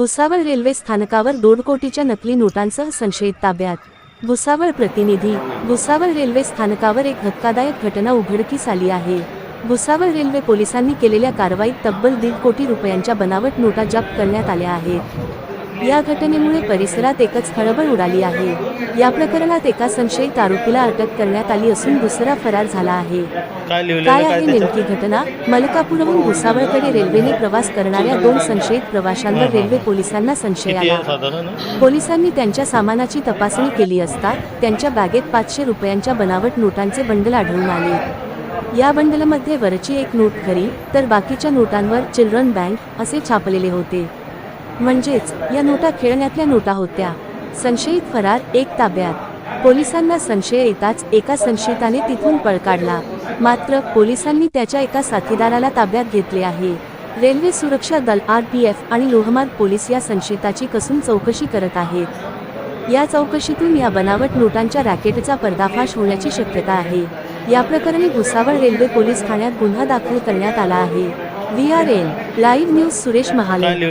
Bhusawal railway स्थानकावर दोन कोटीच्या नकली नोटांसह संशयित ताब्यात. भुसावळ प्रतिनिधी भुसावळ रेल्वे स्थानकावर एक धक्कादायक घटना उघडकीस आली आहे. भुसावळ रेल्वे पोलिसांनी केलेल्या कारवाईत तब्बल दीड कोटी रुपयांच्या बनावट नोटा जप्त करण्यात आल्या आहेत. या घटनेमुळे परिसरात एकच खळबळ उडाली आहे. या प्रकरणात एका संशयित आरोपीला अटक करण्यात आली असून दुसरा फरार झाला आहे. काय आहे नेमकी घटना? मलकापूरहून भुसावळकडे रेल्वेने प्रवास करणाऱ्या दोन संशयित प्रवाशांवर रेल्वे पोलिसांना संशय आला. पोलिसांनी त्यांच्या सामानाची तपासणी केली असता त्यांच्या बॅगेत पाचशे रुपयांच्या बनावट नोटांचे बंडल आढळून आले. या बंडलमध्ये वरची एक नोट खरी तर बाकीच्या नोटांवर चिल्ड्रन बँक असे छापलेले होते. म्हणजेच या नोटा खेळण्यातल्या नोटा होत्या. संशयित फरार एक ताब्यात. पोलिसांना संशय येताच एका संशयिताने तिथून पळ काढला. मात्र पोलिसांनी त्याच्या एका साथीदाराला ताब्यात घेतले आहे. रेल्वे सुरक्षा दल आर पी एफ आणि लोहमार्ग पोलीस या संशयिताची कसून चौकशी करत आहेत. या चौकशीतून या बनावट नोटांच्या रॅकेटचा पर्दाफाश होण्याची शक्यता आहे. या प्रकरणी भुसावळ रेल्वे पोलीस ठाण्यात गुन्हा दाखल करण्यात आला आहे. V R N live news Suresh Mahale.